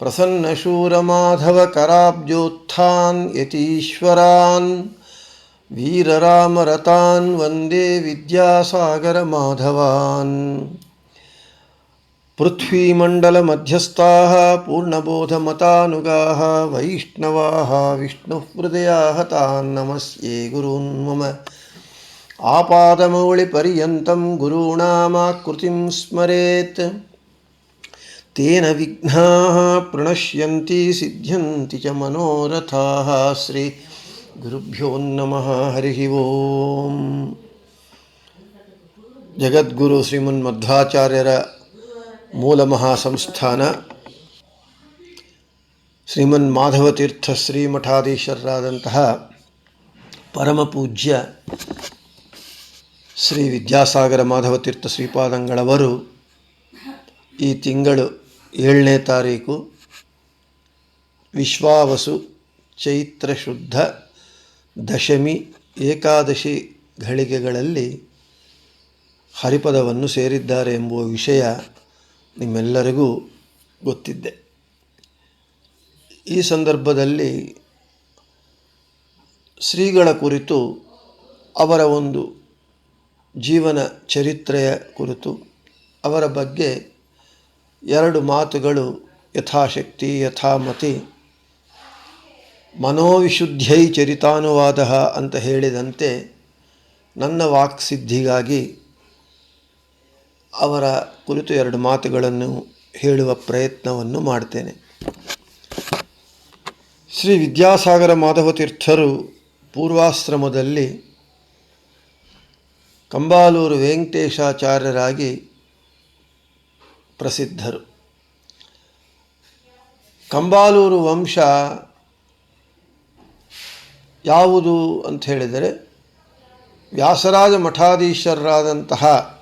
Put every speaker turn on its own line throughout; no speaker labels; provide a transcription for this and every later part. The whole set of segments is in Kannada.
प्रसन्नशूरमाधवकराब्जोत्थान् यतीश्वरान् वीररामरतान् वंदे विद्यासागरमाधवान्। पृथ्वीमण्डलमध्यस्थाः पूर्णबोधमतानुगाः वैष्णवाः विष्णुहृदयाः तान् नमस्ये गुरून् मम। आपादमौलिपर्यन्तं गुरूणामाकृतिं स्मरेत्। ತೇನ ವಿಘ್ನಾ ಪ್ರಣಶ್ಯಂತಿ ಸಿದ್ಧ್ಯಂತಿ ಚ ಮನೋರಥಾ ಶ್ರೀ ಗುರುಭ್ಯೋ ನಮಃ ಹರಿ ಓಂ ಜಗದ್ಗುರು ಶ್ರೀಮನ್ಮಧ್ವಾಚಾರ್ಯರ ಮೂಲ ಮಹಾಸಂಸ್ಥಾನ ಶ್ರೀಮನ್ ಮಾಧವತೀರ್ಥ ಶ್ರೀಮಠಾಧೀಶರಾದಂತಹ ಪರಮಪೂಜ್ಯ ಶ್ರೀ ವಿದ್ಯಾಸಾಗರ ಮಾಧವತೀರ್ಥ ಶ್ರೀಪಾದಂಗಳವರು ಈ ತಿಂಗಳು ಏಳನೇ ತಾರೀಕು, ವಿಶ್ವಾವಸು ಚೈತ್ರ ಶುದ್ಧ ದಶಮಿ, ಏಕಾದಶಿ ಘಳಿಗೆಗಳಲ್ಲಿ ಹರಿಪದವನ್ನು ಸೇರಿದ್ದಾರೆ ಎಂಬುವ ವಿಷಯ ನಿಮ್ಮೆಲ್ಲರಿಗೂ ಗೊತ್ತಿದ್ದೆ. ಈ ಸಂದರ್ಭದಲ್ಲಿ ಶ್ರೀಗಳ ಕುರಿತು, ಅವರ ಒಂದು ಜೀವನ ಚರಿತ್ರೆಯ ಕುರಿತು, ಅವರ ಬಗ್ಗೆ ಎರಡು ಮಾತುಗಳು ಯಥಾಶಕ್ತಿ, ಯಥಾಮತಿ. ಮನೋವಿಶುದ್ಧೈ ಚರಿತಾನುವಾದ ಅಂತ ಹೇಳಿದಂತೆ ನನ್ನ ವಾಕ್ಸಿದ್ಧಿಗಾಗಿ ಅವರ ಕುರಿತು ಎರಡು ಮಾತುಗಳನ್ನು ಹೇಳುವ ಪ್ರಯತ್ನವನ್ನು ಮಾಡ್ತೇನೆ. ಶ್ರೀ ವಿದ್ಯಾಸಾಗರ ಮಾಧವತೀರ್ಥರು ಪೂರ್ವಾಶ್ರಮದಲ್ಲಿ ಕಂಬಾಲೂರು ವೆಂಕಟೇಶಾಚಾರ್ಯರಾಗಿ ಪ್ರಸಿದ್ಧರು. ಕಂಬಾಲೂರು ವಂಶ ಯಾವುದು ಅಂತ ಹೇಳಿದರೆ, ವ್ಯಾಸರಾಜ ಮಠಾಧೀಶರಾದಂತಹ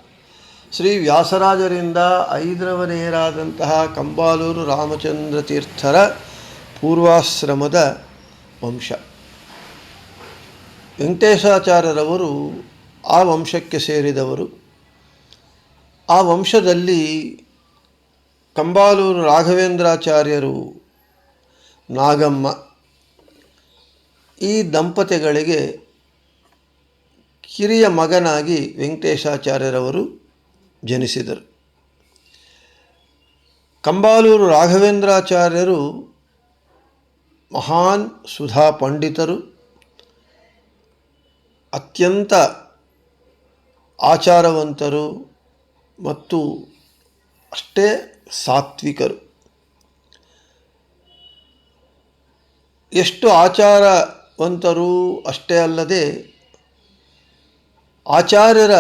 ಶ್ರೀ ವ್ಯಾಸರಾಜರಿಂದ ಐದರವನೆಯರಾದಂತಹ ಕಂಬಾಲೂರು ರಾಮಚಂದ್ರ ತೀರ್ಥರ ಪೂರ್ವಾಶ್ರಮದ ವಂಶ. ವೆಂಕಟೇಶಾಚಾರ್ಯರವರು ಆ ವಂಶಕ್ಕೆ ಸೇರಿದವರು. ಆ ವಂಶದಲ್ಲಿ ಕಂಬಾಲೂರು ರಾಘವೇಂದ್ರಾಚಾರ್ಯರು ನಾಗಮ್ಮ ಈ ದಂಪತಿಗಳಿಗೆ ಕಿರಿಯ ಮಗನಾಗಿ ವೆಂಕಟೇಶಾಚಾರ್ಯರವರು ಜನಿಸಿದರು. ಕಂಬಾಲೂರು ರಾಘವೇಂದ್ರಾಚಾರ್ಯರು ಮಹಾನ್ ಸುಧಾ ಪಂಡಿತರು, ಅತ್ಯಂತ ಆಚಾರವಂತರು ಮತ್ತು ಅಷ್ಟೇ ಸಾತ್ವಿಕರು. ಎಷ್ಟು ಆಚಾರವಂತರು ಅಷ್ಟೇ ಅಲ್ಲದೆ ಆಚಾರ್ಯರ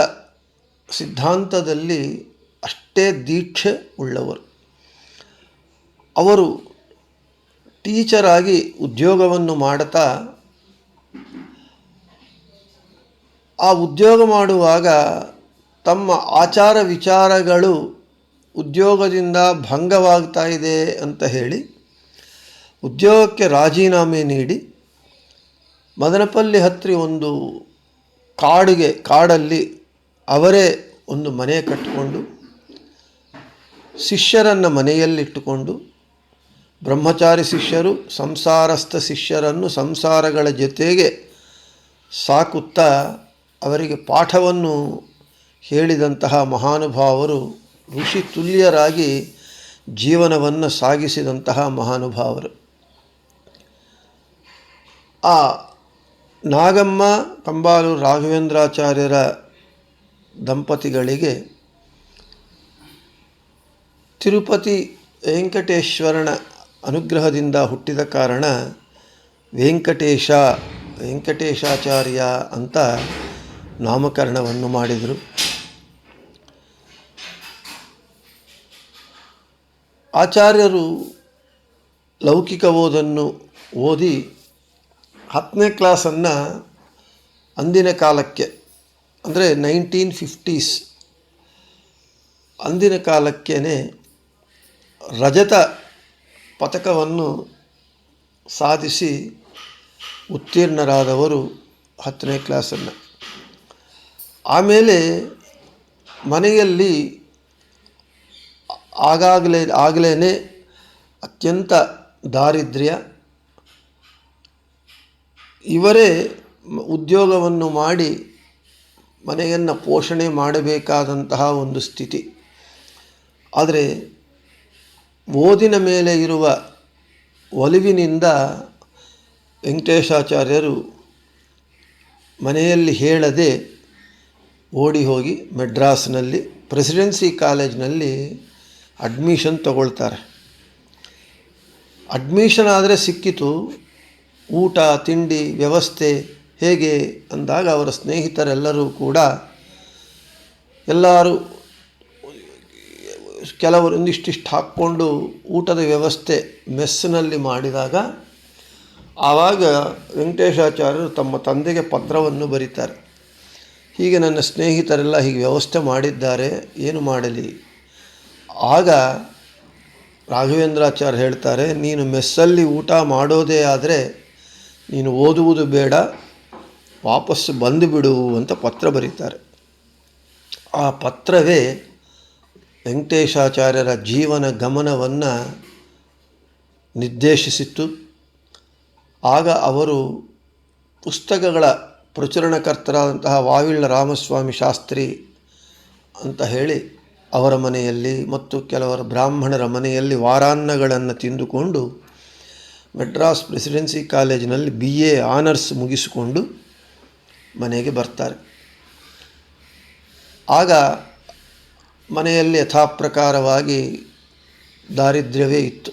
ಸಿದ್ಧಾಂತದಲ್ಲಿ ಅಷ್ಟೇ ದೀಕ್ಷೆ ಉಳ್ಳವರು. ಅವರು ಟೀಚರಾಗಿ ಉದ್ಯೋಗವನ್ನು ಮಾಡುತ್ತಾ ಆ ಉದ್ಯೋಗ ಮಾಡುವಾಗ ತಮ್ಮ ಆಚಾರ ವಿಚಾರಗಳು ಉದ್ಯೋಗದಿಂದ ಭಂಗವಾಗ್ತಾ ಇದೆ ಅಂತ ಹೇಳಿ ಉದ್ಯೋಗಕ್ಕೆ ರಾಜೀನಾಮೆ ನೀಡಿ ಮದನಪಲ್ಲಿ ಹತ್ತಿರ ಒಂದು ಕಾಡಿಗೆ, ಕಾಡಲ್ಲಿ ಅವರೇ ಒಂದು ಮನೆ ಕಟ್ಟಿಕೊಂಡು ಶಿಷ್ಯರನ್ನು ಮನೆಯಲ್ಲಿಟ್ಟುಕೊಂಡು ಬ್ರಹ್ಮಚಾರಿ ಶಿಷ್ಯರು, ಸಂಸಾರಸ್ಥ ಶಿಷ್ಯರನ್ನು ಸಂಸಾರಗಳ ಜೊತೆಗೆ ಸಾಕುತ್ತಾ ಅವರಿಗೆ ಪಾಠವನ್ನು ಹೇಳಿದಂತಹ ಮಹಾನುಭಾವರು ಋಷಿ ತುಲ್ಯರಾಗಿ ಜೀವನವನ್ನು ಸಾಗಿಸಿದಂತಹ ಮಹಾನುಭಾವರು. ಆ ನಾಗಮ್ಮ ಕಂಬಾಲು ರಾಘವೇಂದ್ರಾಚಾರ್ಯರ ದಂಪತಿಗಳಿಗೆ ತಿರುಪತಿ ವೆಂಕಟೇಶ್ವರನ ಅನುಗ್ರಹದಿಂದ ಹುಟ್ಟಿದ ಕಾರಣ ವೆಂಕಟೇಶ, ವೆಂಕಟೇಶಾಚಾರ್ಯ ಅಂತ ನಾಮಕರಣವನ್ನು ಮಾಡಿದರು. ಆಚಾರ್ಯರು ಲೌಕಿಕ ಓದನ್ನು ಓದಿ ಹತ್ತನೇ ಕ್ಲಾಸನ್ನು ಅಂದಿನ ಕಾಲಕ್ಕೆ, ಅಂದರೆ ನೈನ್ಟೀನ್ ಫಿಫ್ಟೀಸ್ ಅಂದಿನ ಕಾಲಕ್ಕೇ ರಜತ ಪದಕವನ್ನು ಸಾಧಿಸಿ ಉತ್ತೀರ್ಣರಾದವರು ಹತ್ತನೇ ಕ್ಲಾಸನ್ನು. ಆಮೇಲೆ ಮನೆಯಲ್ಲಿ ಆಗಾಗಲೇ ಆಗಲೇ ಅತ್ಯಂತ ದಾರಿದ್ರ್ಯ. ಇವರೇ ಉದ್ಯೋಗವನ್ನು ಮಾಡಿ ಮನೆಯನ್ನು ಪೋಷಣೆ ಮಾಡಬೇಕಾದಂತಹ ಒಂದು ಸ್ಥಿತಿ. ಆದರೆ ಓದಿನ ಮೇಲೆ ಇರುವ ಒಲಿವಿನಿಂದ ವೆಂಕಟೇಶಾಚಾರ್ಯರು ಮನೆಯಲ್ಲಿ ಹೇಳದೆ ಓಡಿ ಹೋಗಿ ಮೆಡ್ರಾಸ್ನಲ್ಲಿ ಪ್ರೆಸಿಡೆನ್ಸಿ ಕಾಲೇಜ್ನಲ್ಲಿ ಅಡ್ಮಿಷನ್ ತಗೊಳ್ತಾರೆ. ಅಡ್ಮಿಷನ್ ಆದರೆ ಸಿಕ್ಕಿತು. ಊಟ, ತಿಂಡಿ, ವ್ಯವಸ್ಥೆ ಹೇಗೆ ಅಂದಾಗ ಅವರ ಸ್ನೇಹಿತರೆಲ್ಲರೂ ಕೂಡ ಎಲ್ಲರೂ ಕೆಲವರು ಒಂದಿಷ್ಟಿಷ್ಟು ಹಾಕ್ಕೊಂಡು ಊಟದ ವ್ಯವಸ್ಥೆ ಮೆಸ್ಸಿನಲ್ಲಿ ಮಾಡಿದಾಗ ಆವಾಗ ವೆಂಕಟೇಶಾಚಾರ್ಯರು ತಮ್ಮ ತಂದೆಗೆ ಪತ್ರವನ್ನು ಬರೀತಾರೆ. ಹೀಗೆ ನನ್ನ ಸ್ನೇಹಿತರೆಲ್ಲ ಹೀಗೆ ವ್ಯವಸ್ಥೆ ಮಾಡಿದ್ದಾರೆ. ಏನು ಮಾಡಲಿ? ಆಗ ರಾಘವೇಂದ್ರಾಚಾರ್ಯ ಹೇಳ್ತಾರೆ, ನೀನು ಮೆಸ್ಸಲ್ಲಿ ಊಟ ಮಾಡೋದೇ ಆದರೆ ನೀನು ಓದುವುದು ಬೇಡ, ವಾಪಸ್ಸು ಬಂದುಬಿಡು ಅಂತ ಪತ್ರ ಬರೀತಾರೆ. ಆ ಪತ್ರವೇ ವೆಂಕಟೇಶಾಚಾರ್ಯರ ಜೀವನ ಗಮನವನ್ನು ನಿರ್ದೇಶಿಸಿತ್ತು. ಆಗ ಅವರು ಪುಸ್ತಕಗಳ ಪ್ರಚುರಣಕರ್ತರಾದಂತಹ ವಾವಿಳ್ಳ ರಾಮಸ್ವಾಮಿ ಶಾಸ್ತ್ರಿ ಅಂತ ಹೇಳಿ ಅವರ ಮನೆಯಲ್ಲಿ ಮತ್ತು ಕೆಲವರ ಬ್ರಾಹ್ಮಣರ ಮನೆಯಲ್ಲಿ ವಾರಾನ್ನಗಳನ್ನು ತಿಂದುಕೊಂಡು ಮೆಡ್ರಾಸ್ ಪ್ರೆಸಿಡೆನ್ಸಿ ಕಾಲೇಜಿನಲ್ಲಿ ಬಿ ಎ ಆನರ್ಸ್ ಮುಗಿಸಿಕೊಂಡು ಮನೆಗೆ ಬರ್ತಾರೆ. ಆಗ ಮನೆಯಲ್ಲಿ ಯಥಾಪ್ರಕಾರವಾಗಿ ದಾರಿದ್ರ್ಯವೇ ಇತ್ತು.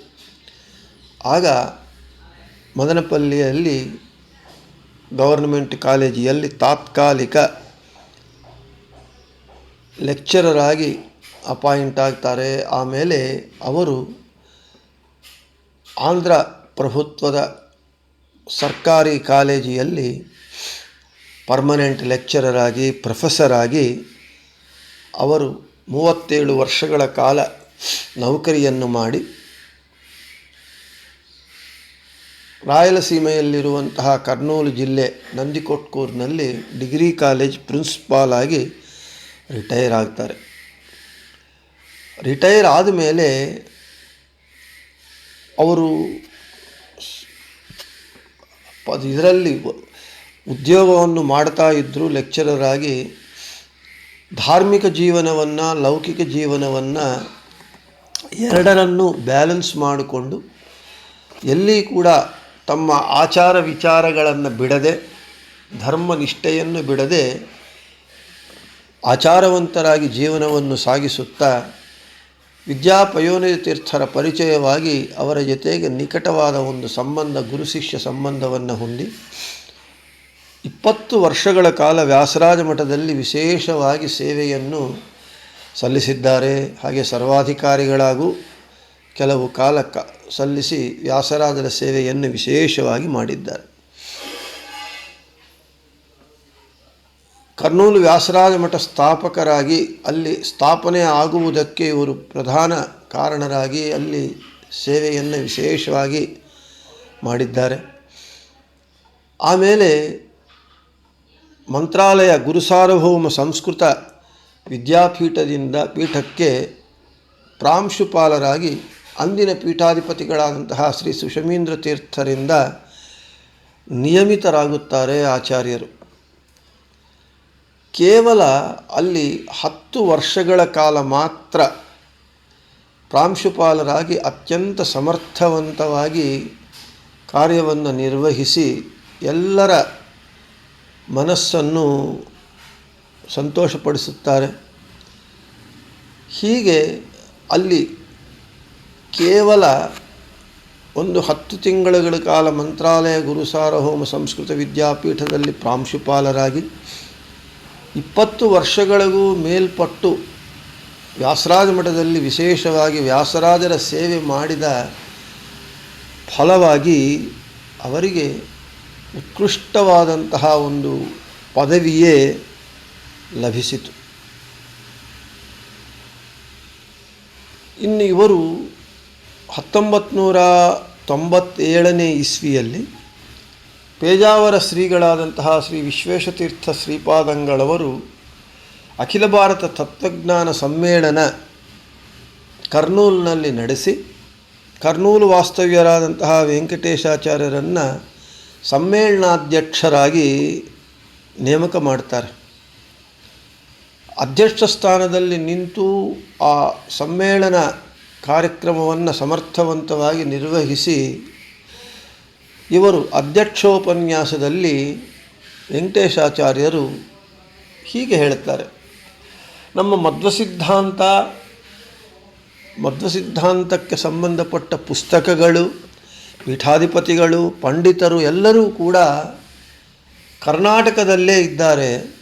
ಆಗ ಮದನಪಲ್ಲಿಯಲ್ಲಿ ಗೌರ್ಮೆಂಟ್ ಕಾಲೇಜಿಯಲ್ಲಿ ತಾತ್ಕಾಲಿಕ ಲೆಕ್ಚರರ್ ಆಗಿ ಅಪಾಯಿಂಟ್ ಆಗ್ತಾರೆ. ಆಮೇಲೆ ಅವರು ಆಂಧ್ರ ಪ್ರಭುತ್ವದ ಸರ್ಕಾರಿ ಕಾಲೇಜಿಯಲ್ಲಿ ಪರ್ಮನೆಂಟ್ ಲೆಕ್ಚರರ್ ಆಗಿ ಪ್ರೊಫೆಸರ್ ಆಗಿ ಅವರು ಮೂವತ್ತೇಳು ವರ್ಷಗಳ ಕಾಲ ನೌಕರಿಯನ್ನು ಮಾಡಿ ರಾಯಲಸೀಮೆಯಲ್ಲಿರುವಂತಹ ಕರ್ನೂಲು ಜಿಲ್ಲೆ ನಂದಿಕೊಟ್ಕೂರಿನಲ್ಲಿ ಡಿಗ್ರಿ ಕಾಲೇಜ್ ಪ್ರಿನ್ಸಿಪಾಲ್ ಆಗಿ ರಿಟೈರ್ ಆಗ್ತಾರೆ. ರಿಟೈರ್ ಆದಮೇಲೆ ಅವರು ಇದರಲ್ಲಿ ಉದ್ಯೋಗವನ್ನು ಮಾಡ್ತಾ ಇದ್ದರು ಲೆಕ್ಚರರ್ ಆಗಿ ಧಾರ್ಮಿಕ ಜೀವನವನ್ನು, ಲೌಕಿಕ ಜೀವನವನ್ನು ಎರಡರನ್ನು ಬ್ಯಾಲೆನ್ಸ್ ಮಾಡಿಕೊಂಡು ಎಲ್ಲಿ ಕೂಡ ತಮ್ಮ ಆಚಾರ ವಿಚಾರಗಳನ್ನು ಬಿಡದೆ, ಧರ್ಮ ನಿಷ್ಠೆಯನ್ನು ಬಿಡದೆ, ಆಚಾರವಂತರಾಗಿ ಜೀವನವನ್ನು ಸಾಗಿಸುತ್ತಾ ವಿದ್ಯಾಪಯೋನಿಧ ತೀರ್ಥರ ಪರಿಚಯವಾಗಿ ಅವರ ಜೊತೆಗೆ ನಿಕಟವಾದ ಒಂದು ಸಂಬಂಧ, ಗುರು ಶಿಷ್ಯ ಸಂಬಂಧವನ್ನು ಹೊಂದಿ ಇಪ್ಪತ್ತು ವರ್ಷಗಳ ಕಾಲ ವ್ಯಾಸರಾಜ ಮಠದಲ್ಲಿ ವಿಶೇಷವಾಗಿ ಸೇವೆಯನ್ನು ಸಲ್ಲಿಸಿದ್ದಾರೆ. ಹಾಗೆ ಸರ್ವಾಧಿಕಾರಿಗಳಾಗೂ ಕೆಲವು ಕಾಲ ಕ, ಸಲ್ಲಿಸಿ ವ್ಯಾಸರಾಜರ ಸೇವೆಯನ್ನು ವಿಶೇಷವಾಗಿ ಮಾಡಿದ್ದಾರೆ. ಕರ್ನೂಲು ವ್ಯಾಸರಾಜ ಮಠ ಸ್ಥಾಪಕರಾಗಿ ಅಲ್ಲಿ ಸ್ಥಾಪನೆ ಆಗುವುದಕ್ಕೆ ಇವರು ಪ್ರಧಾನ ಕಾರಣರಾಗಿ ಅಲ್ಲಿ ಸೇವೆಯನ್ನು ವಿಶೇಷವಾಗಿ ಮಾಡಿದ್ದಾರೆ. ಆಮೇಲೆ ಮಂತ್ರಾಲಯ ಗುರುಸಾರ್ವಭೌಮ ಸಂಸ್ಕೃತ ವಿದ್ಯಾಪೀಠದಿಂದ ಪೀಠಕ್ಕೆ ಪ್ರಾಂಶುಪಾಲರಾಗಿ ಅಂದಿನ ಪೀಠಾಧಿಪತಿಗಳಾದಂತಹ ಶ್ರೀ ಸುಷಮೀಂದ್ರ ತೀರ್ಥರಿಂದ ನಿಯಮಿತರಾಗುತ್ತಾರೆ ಆಚಾರ್ಯರು. ಕೇವಲ ಅಲ್ಲಿ ಹತ್ತು ವರ್ಷಗಳ ಕಾಲ ಮಾತ್ರ ಪ್ರಾಂಶುಪಾಲರಾಗಿ ಅತ್ಯಂತ ಸಮರ್ಥವಂತವಾಗಿ ಕಾರ್ಯವನ್ನು ನಿರ್ವಹಿಸಿ ಎಲ್ಲರ ಮನಸ್ಸನ್ನು ಸಂತೋಷಪಡಿಸುತ್ತಾರೆ. ಹೀಗೆ ಅಲ್ಲಿ ಕೇವಲ ಒಂದು ಹತ್ತು ತಿಂಗಳುಗಳ ಕಾಲ ಮಂತ್ರಾಲಯ ಗುರುಸಾರಹೋಮ ಸಂಸ್ಕೃತ ವಿದ್ಯಾಪೀಠದಲ್ಲಿ ಪ್ರಾಂಶುಪಾಲರಾಗಿ ಇಪ್ಪತ್ತು ವರ್ಷಗಳಿಗೂ ಮೇಲ್ಪಟ್ಟು ವ್ಯಾಸರಾಜ ಮಠದಲ್ಲಿ ವಿಶೇಷವಾಗಿ ವ್ಯಾಸರಾಜರ ಸೇವೆ ಮಾಡಿದ ಫಲವಾಗಿ ಅವರಿಗೆ ಉತ್ಕೃಷ್ಟವಾದಂತಹ ಒಂದು ಪದವಿಯೇ ಲಭಿಸಿತು. ಇನ್ನು ಇವರು ಹತ್ತೊಂಬತ್ತು ನೂರ ತೊಂಬತ್ತೇಳನೇ ಇಸ್ವಿಯಲ್ಲಿ ಪೇಜಾವರ ಶ್ರೀಗಳಾದಂತಹ ಶ್ರೀ ವಿಶ್ವೇಶತೀರ್ಥ ಶ್ರೀಪಾದಂಗಳವರು ಅಖಿಲ ಭಾರತ ತತ್ವಜ್ಞಾನ ಸಮ್ಮೇಳನ ಕರ್ನೂಲ್ನಲ್ಲಿ ನಡೆಸಿ, ಕರ್ನೂಲು ವಾಸ್ತವ್ಯರಾದಂತಹ ವೆಂಕಟೇಶಾಚಾರ್ಯರನ್ನು ಸಮ್ಮೇಳನಾಧ್ಯಕ್ಷರಾಗಿ ನೇಮಕ ಮಾಡ್ತಾರೆ. ಅಧ್ಯಕ್ಷ ಸ್ಥಾನದಲ್ಲಿ ನಿಂತು ಆ ಸಮ್ಮೇಳನ ಕಾರ್ಯಕ್ರಮವನ್ನು ಸಮರ್ಥವಂತವಾಗಿ ನಿರ್ವಹಿಸಿ ಇವರು ಅಧ್ಯಕ್ಷೋಪನ್ಯಾಸದಲ್ಲಿ ವೆಂಕಟೇಶಾಚಾರ್ಯರು ಹೀಗೆ ಹೇಳುತ್ತಾರೆ. ನಮ್ಮ ಮಧ್ವಸಿದ್ಧಾಂತ ಸಿದ್ಧಾಂತ ಮಧ್ವ ಸಿದ್ಧಾಂತಕ್ಕೆ ಸಂಬಂಧಪಟ್ಟ ಪುಸ್ತಕಗಳು, ಪೀಠಾಧಿಪತಿಗಳು, ಪಂಡಿತರು ಎಲ್ಲರೂ ಕೂಡ ಕರ್ನಾಟಕದಲ್ಲೇ ಇದ್ದಾರೆ.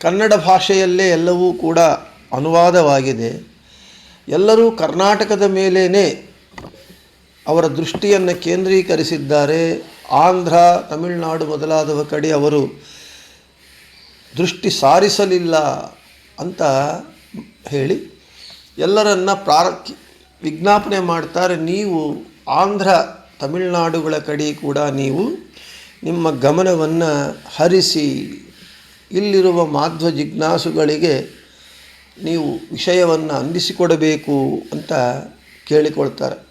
ಕನ್ನಡ ಭಾಷೆಯಲ್ಲೇ ಎಲ್ಲವೂ ಕೂಡ ಅನುವಾದವಾಗಿದೆ. ಎಲ್ಲರೂ ಕರ್ನಾಟಕದ ಮೇಲೇ ಅವರ ದೃಷ್ಟಿಯನ್ನು ಕೇಂದ್ರೀಕರಿಸಿದ್ದಾರೆ. ಆಂಧ್ರ, ತಮಿಳುನಾಡು ಮೊದಲಾದವ ಕಡೆ ಅವರು ದೃಷ್ಟಿ ಸಾರಿಸಲಿಲ್ಲ ಅಂತ ಹೇಳಿ ಎಲ್ಲರನ್ನ ಪ್ರಾರ ವಿಜ್ಞಾಪನೆ ಮಾಡ್ತಾರೆ. ನೀವು ಆಂಧ್ರ, ತಮಿಳುನಾಡುಗಳ ಕಡೆ ಕೂಡ ನೀವು ನಿಮ್ಮ ಗಮನವನ್ನು ಹರಿಸಿ, ಇಲ್ಲಿರುವ ಮಾಧ್ವ ಜಿಜ್ಞಾಸುಗಳಿಗೆ ನೀವು ವಿಷಯವನ್ನು ಅಂದಿಸಿಕೊಡಬೇಕು ಅಂತ ಕೇಳಿಕೊಳ್ತಾರೆ.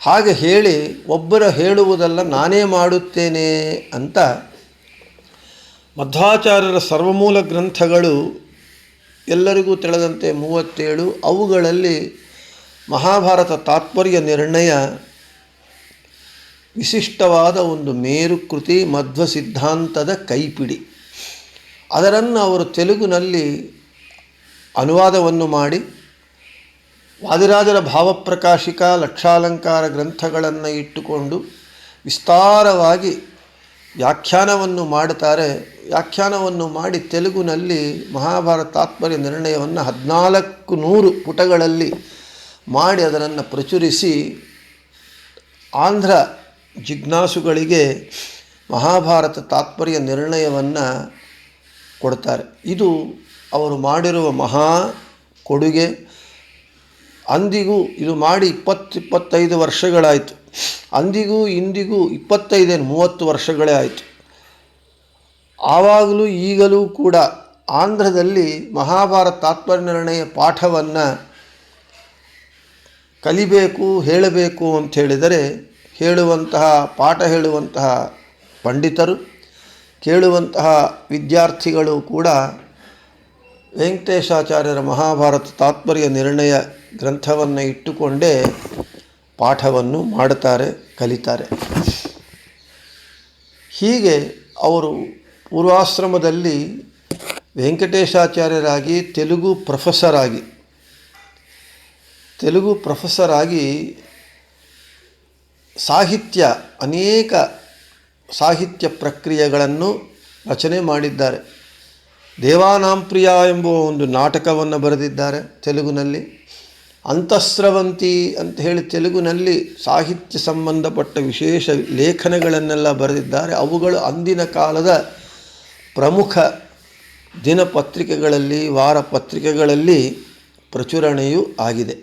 ಹಾಗೆ ಹೇಳಿ ಒಬ್ಬರ ಹೇಳುವುದಲ್ಲ ನಾನೇ ಮಾಡುತ್ತೇನೆ ಅಂತ ಮಧ್ವಾಚಾರ್ಯರ ಸರ್ವಮೂಲ ಗ್ರಂಥಗಳು ಎಲ್ಲರಿಗೂ ತಿಳಿದಂತೆ ಮೂವತ್ತೇಳು, ಅವುಗಳಲ್ಲಿ ಮಹಾಭಾರತ ತಾತ್ಪರ್ಯ ನಿರ್ಣಯ, ವಿಶಿಷ್ಟವಾದ ಒಂದು ಮೇರುಕೃತಿ ಮಧ್ವ ಸಿದ್ಧಾಂತದ ಕೈಪಿಡಿ. ಅದರನ್ನು ಅವರು ತೆಲುಗಿನಲ್ಲಿ ಅನುವಾದವನ್ನು ಮಾಡಿ ವಾದಿರಾಜರ ಭಾವಪ್ರಕಾಶಿಕ ಲಕ್ಷಾಲಂಕಾರ ಗ್ರಂಥಗಳನ್ನು ಇಟ್ಟುಕೊಂಡು ವಿಸ್ತಾರವಾಗಿ ವ್ಯಾಖ್ಯಾನವನ್ನು ಮಾಡುತ್ತಾರೆ. ವ್ಯಾಖ್ಯಾನವನ್ನು ಮಾಡಿ ತೆಲುಗಿನಲ್ಲಿ ಮಹಾಭಾರತ ತಾತ್ಪರ್ಯ ನಿರ್ಣಯವನ್ನು ಹದಿನಾಲ್ಕು ನೂರು ಪುಟಗಳಲ್ಲಿ ಮಾಡಿ ಅದನ್ನು ಪ್ರಚುರಿಸಿ ಆಂಧ್ರ ಜಿಜ್ಞಾಸುಗಳಿಗೆ ಮಹಾಭಾರತ ತಾತ್ಪರ್ಯ ನಿರ್ಣಯವನ್ನು ಕೊಡ್ತಾರೆ. ಇದು ಅವರು ಮಾಡಿರುವ ಮಹಾ ಕೊಡುಗೆ. ಅಂದಿಗೂ ಇದು ಮಾಡಿ ಇಪ್ಪತ್ತು, ಇಪ್ಪತ್ತೈದು ವರ್ಷಗಳಾಯಿತು. ಅಂದಿಗೂ ಇಂದಿಗೂ ಇಪ್ಪತ್ತೈದೇನು, ಮೂವತ್ತು ವರ್ಷಗಳೇ ಆಯಿತು. ಆವಾಗಲೂ ಈಗಲೂ ಕೂಡ ಆಂಧ್ರದಲ್ಲಿ ಮಹಾಭಾರತ ತಾತ್ಪರ್ಯ ನಿರ್ಣಯ ಪಾಠವನ್ನು ಕಲಿಬೇಕು, ಹೇಳಬೇಕು ಅಂತ ಹೇಳಿದರೆ ಹೇಳುವಂತಹ, ಪಾಠ ಹೇಳುವಂತಹ ಪಂಡಿತರು, ಕೇಳುವಂತಹ ವಿದ್ಯಾರ್ಥಿಗಳು ಕೂಡ ವೆಂಕಟೇಶಾಚಾರ್ಯರ ಮಹಾಭಾರತ ತಾತ್ಪರ್ಯ ನಿರ್ಣಯ ಗ್ರಂಥವನ್ನು ಇಟ್ಟುಕೊಂಡೇ ಪಾಠವನ್ನು ಮಾಡುತ್ತಾರೆ, ಕಲಿತಾರೆ. ಹೀಗೆ ಅವರು ಪೂರ್ವಾಶ್ರಮದಲ್ಲಿ ವೆಂಕಟೇಶಾಚಾರ್ಯರಾಗಿ ತೆಲುಗು ಪ್ರೊಫೆಸರ್ ಆಗಿ ತೆಲುಗು ಪ್ರೊಫೆಸರ್ ಆಗಿ ಸಾಹಿತ್ಯ, ಅನೇಕ ಸಾಹಿತ್ಯ ಪ್ರಕ್ರಿಯೆಗಳನ್ನು ರಚನೆ ಮಾಡಿದ್ದಾರೆ. ದೇವಾನಾಂಪ್ರಿಯ ಎಂಬುವ ಒಂದು ನಾಟಕವನ್ನು ಬರೆದಿದ್ದಾರೆ ತೆಲುಗಿನಲ್ಲಿ. ಅಂತಃಸ್ರವಂತಿ ಅಂತ ಹೇಳಿ ತೆಲುಗಿನಲ್ಲಿ ಸಾಹಿತ್ಯ ಸಂಬಂಧಪಟ್ಟ ವಿಶೇಷ ಲೇಖನಗಳನ್ನೆಲ್ಲ ಬರೆದಿದ್ದಾರೆ. ಅವುಗಳು ಅಂದಿನ ಕಾಲದ ಪ್ರಮುಖ ದಿನಪತ್ರಿಕೆಗಳಲ್ಲಿ ವಾರ ಪತ್ರಿಕೆಗಳಲ್ಲಿ ಪ್ರಚುರಣೆಯೂ ಆಗಿದೆ.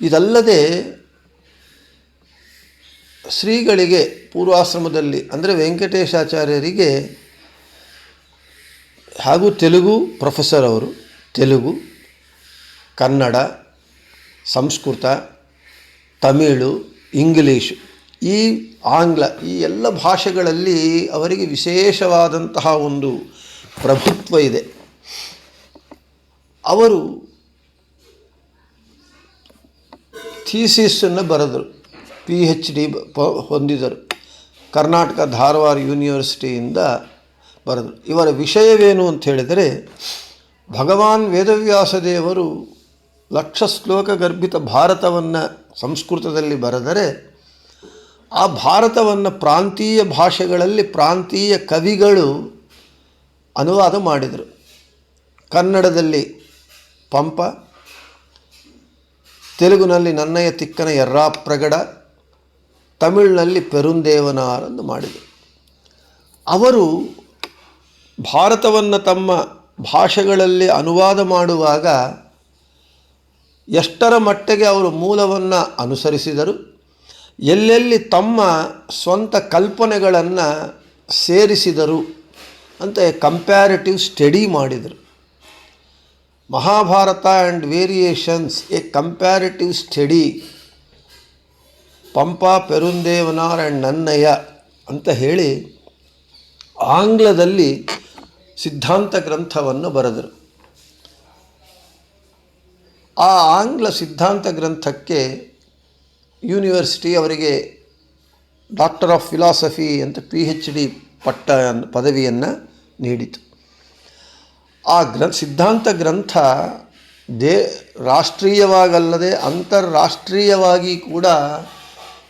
ಇದಲ್ಲದೆ ಶ್ರೀಗಳಿಗೆ ಪೂರ್ವಾಶ್ರಮದಲ್ಲಿ ಅಂದರೆ ವೆಂಕಟೇಶಾಚಾರ್ಯರಿಗೆ ಹಾಗೂ ತೆಲುಗು ಪ್ರೊಫೆಸರ್ ಅವರು, ತೆಲುಗು ಕನ್ನಡ, ಸಂಸ್ಕೃತ, ತಮಿಳು, ಇಂಗ್ಲೀಷ್ ಈ ಆಂಗ್ಲ ಈ ಎಲ್ಲ ಭಾಷೆಗಳಲ್ಲಿ ಅವರಿಗೆ ವಿಶೇಷವಾದಂತಹ ಒಂದು ಪ್ರಭುತ್ವ ಇದೆ. ಅವರು ಥೀಸಿಸನ್ನು ಬರೆದರು ಪಿ ಹೆಚ್ ಡಿ ಹೊಂದಿದರು, ಕರ್ನಾಟಕ ಧಾರವಾಡ ಯೂನಿವರ್ಸಿಟಿಯಿಂದ ಬರೆದರು. ಇವರ ವಿಷಯವೇನು ಅಂತ ಹೇಳಿದರೆ, ಭಗವಾನ್ ವೇದವ್ಯಾಸ ದೇವರು ಲಕ್ಷ ಶ್ಲೋಕ ಗರ್ಭಿತ ಭಾರತವನ್ನು ಸಂಸ್ಕೃತದಲ್ಲಿ ಬರೆದರೆ ಆ ಭಾರತವನ್ನು ಪ್ರಾಂತೀಯ ಭಾಷೆಗಳಲ್ಲಿ ಪ್ರಾಂತೀಯ ಕವಿಗಳು ಅನುವಾದ ಮಾಡಿದರು. ಕನ್ನಡದಲ್ಲಿ ಪಂಪ, ತೆಲುಗಿನಲ್ಲಿ ನನ್ನಯ ತಿಕ್ಕನ ಎರ್ರಾಪ್ರಗಡ ತಮಿಳಿನಲ್ಲಿ ಪೆರುಂದೇವನಾರನ್ನು ಮಾಡಿದರು. ಅವರು ಭಾರತವನ್ನು ತಮ್ಮ ಭಾಷೆಗಳಲ್ಲಿ ಅನುವಾದ ಮಾಡುವಾಗ ಎಷ್ಟರ ಮಟ್ಟಿಗೆ ಅವರು ಮೂಲವನ್ನು ಅನುಸರಿಸಿದರು, ಎಲ್ಲೆಲ್ಲಿ ತಮ್ಮ ಸ್ವಂತ ಕಲ್ಪನೆಗಳನ್ನು ಸೇರಿಸಿದರು ಅಂತ ಕಂಪ್ಯಾರಿಟಿವ್ ಸ್ಟಡಿ ಮಾಡಿದರು. Mahabharata and variations a comparative study Pampa Perundevanar and Nannayya ಅಂತ ಹೇಳಿ ಆಂಗ್ಲದಲ್ಲಿ ಸಿದ್ಧಾಂತ ಗ್ರಂಥವನ್ನು ಬರೆದರು. ಆ ಆಂಗ್ಲ ಸಿದ್ಧಾಂತ ಗ್ರಂಥಕ್ಕೆ ಯೂನಿವರ್ಸಿಟಿ ಅವರಿಗೆ ಡಾಕ್ಟರ್ ಆಫ್ ಫಿಲಾಸಫಿ ಅಂತ ಪಿ ಹೆಚ್ ಡಿ ಪಟ್ಟ ಪದವಿಯನ್ನು ನೀಡಿತು. ಆ ಗ್ರ, ಸಿದ್ಧಾಂತ ಗ್ರಂಥ ದೇ, ರಾಷ್ಟ್ರೀಯವಾಗಲ್ಲದೆ ಅಂತಾರಾಷ್ಟ್ರೀಯವಾಗಿ ಕೂಡ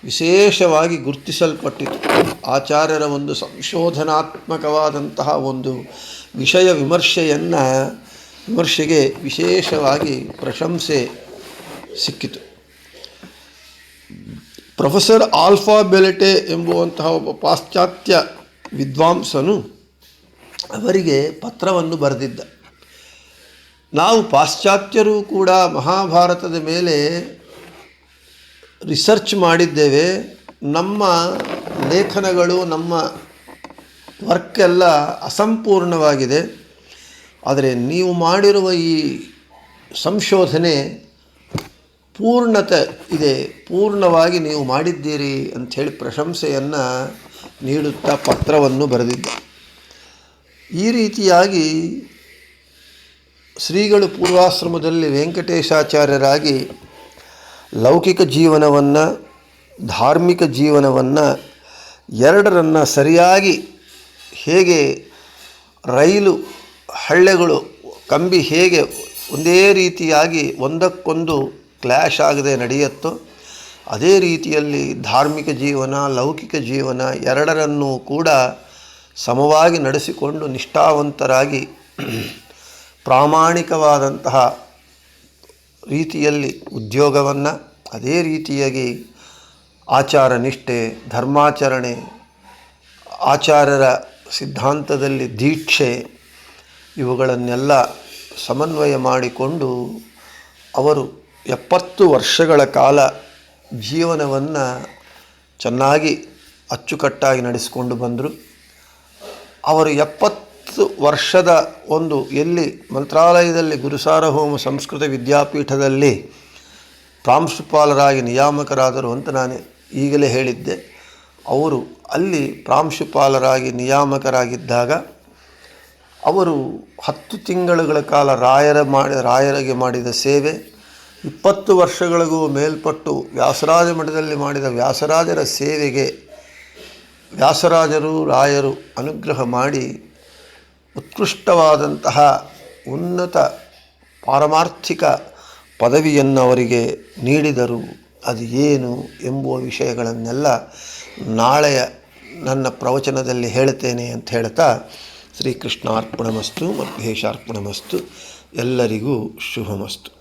ವಿಶೇಷವಾಗಿ ಗುರುತಿಸಲ್ಪಟ್ಟಿತು. ಆಚಾರ್ಯರ ಒಂದು ಸಂಶೋಧನಾತ್ಮಕವಾದಂತಹ ಒಂದು ವಿಷಯ ವಿಮರ್ಶೆಯನ್ನು ವಿಮರ್ಶೆಗೆ ವಿಶೇಷವಾಗಿ ಪ್ರಶಂಸೆ ಸಿಕ್ಕಿತು. ಪ್ರೊಫೆಸರ್ ಆಲ್ಫಾ ಬೆಲೆಟೆ ಎಂಬುವಂತಹ ಒಬ್ಬ ಪಾಶ್ಚಾತ್ಯ ವಿದ್ವಾಂಸನು ಅವರಿಗೆ ಪತ್ರವನ್ನು ಬರೆದಿದ್ದ. ನಾವು ಪಾಶ್ಚಾತ್ಯರು ಕೂಡ ಮಹಾಭಾರತದ ಮೇಲೆ ರಿಸರ್ಚ್ ಮಾಡಿದ್ದೇವೆ. ನಮ್ಮ ಲೇಖನಗಳು, ನಮ್ಮ ವರ್ಕ್ ಎಲ್ಲ ಅಸಂಪೂರ್ಣವಾಗಿದೆ. ಆದರೆ ನೀವು ಮಾಡಿರುವ ಈ ಸಂಶೋಧನೆ ಪೂರ್ಣತೆ ಇದೆ, ಪೂರ್ಣವಾಗಿ ನೀವು ಮಾಡಿದ್ದೀರಿ ಅಂಥೇಳಿ ಪ್ರಶಂಸೆಯನ್ನು ನೀಡುತ್ತಾ ಪತ್ರವನ್ನು ಬರೆದಿದ್ದ. ಈ ರೀತಿಯಾಗಿ ಶ್ರೀಗಳು ಪೂರ್ವಾಶ್ರಮದಲ್ಲಿ ವೆಂಕಟೇಶಾಚಾರ್ಯರಾಗಿ ಲೌಕಿಕ ಜೀವನವನ್ನು, ಧಾರ್ಮಿಕ ಜೀವನವನ್ನು ಎರಡರನ್ನು ಸರಿಯಾಗಿ ಹೇಗೆ ರೈಲು ಹಳ್ಳೆಗಳು ಕಂಬಿ ಹೇಗೆ ಒಂದೇ ರೀತಿಯಾಗಿ ಒಂದಕ್ಕೊಂದು ಕ್ಲ್ಯಾಶ್ ಆಗದೆ ನಡೆಯುತ್ತೋ ಅದೇ ರೀತಿಯಲ್ಲಿ ಧಾರ್ಮಿಕ ಜೀವನ, ಲೌಕಿಕ ಜೀವನ ಎರಡರನ್ನೂ ಕೂಡ ಸಮವಾಗಿ ನಡೆಸಿಕೊಂಡು ನಿಷ್ಠಾವಂತರಾಗಿ ಪ್ರಾಮಾಣಿಕವಾದಂತಹ ರೀತಿಯಲ್ಲಿ ಉದ್ಯೋಗವನ್ನು, ಅದೇ ರೀತಿಯಾಗಿ ಆಚಾರ ನಿಷ್ಠೆ, ಧರ್ಮಾಚರಣೆ ಆಚಾರರ ಸಿದ್ಧಾಂತದಲ್ಲಿ ದೀಕ್ಷೆ ಇವುಗಳನ್ನೆಲ್ಲ ಸಮನ್ವಯ ಮಾಡಿಕೊಂಡು ಅವರು ಎಪ್ಪತ್ತು ವರ್ಷಗಳ ಕಾಲ ಜೀವನವನ್ನು ಚೆನ್ನಾಗಿ ಅಚ್ಚುಕಟ್ಟಾಗಿ ನಡೆಸಿಕೊಂಡು ಬಂದರು. ಅವರು ಎಪ್ಪತ್ತು ವರ್ಷದ ಒಂದು ಎಲ್ಲಿ ಮಂತ್ರಾಲಯದಲ್ಲಿ ಗುರುಸಾರಹೋಮ ಸಂಸ್ಕೃತ ವಿದ್ಯಾಪೀಠದಲ್ಲಿ ಪ್ರಾಂಶುಪಾಲರಾಗಿ ನಿಯಾಮಕರಾದರು ಅಂತ ನಾನು ಈಗಲೇ ಹೇಳಿದ್ದೆ. ಅವರು ಅಲ್ಲಿ ಪ್ರಾಂಶುಪಾಲರಾಗಿ ನಿಯಾಮಕರಾಗಿದ್ದಾಗ ಅವರು ಹತ್ತು ತಿಂಗಳುಗಳ ಕಾಲ ರಾಯರ ಮಾಡಿ, ರಾಯರಿಗೆ ಮಾಡಿದ ಸೇವೆ, ಇಪ್ಪತ್ತು ವರ್ಷಗಳಿಗೂ ಮೇಲ್ಪಟ್ಟು ವ್ಯಾಸರಾಜ ಮಠದಲ್ಲಿ ಮಾಡಿದ ವ್ಯಾಸರಾಜರ ಸೇವೆಗೆ ವ್ಯಾಸರಾಜರು, ರಾಯರು ಅನುಗ್ರಹ ಮಾಡಿ ಉತ್ಕೃಷ್ಟವಾದಂತಹ ಉನ್ನತ ಪಾರಮಾರ್ಥಿಕ ಪದವಿಯನ್ನು ಅವರಿಗೆ ನೀಡಿದರು. ಅದು ಏನು ಎಂಬುವ ವಿಷಯಗಳನ್ನೆಲ್ಲ ನಾಳೆಯ ನನ್ನ ಪ್ರವಚನದಲ್ಲಿ ಹೇಳ್ತೇನೆ ಅಂತ ಹೇಳ್ತಾ ಶ್ರೀಕೃಷ್ಣಾರ್ಪಣಮಸ್ತು ಮಧ್ವೇಶಾರ್ಪಣಮಸ್ತು ಎಲ್ಲರಿಗೂ ಶುಭಮಸ್ತು.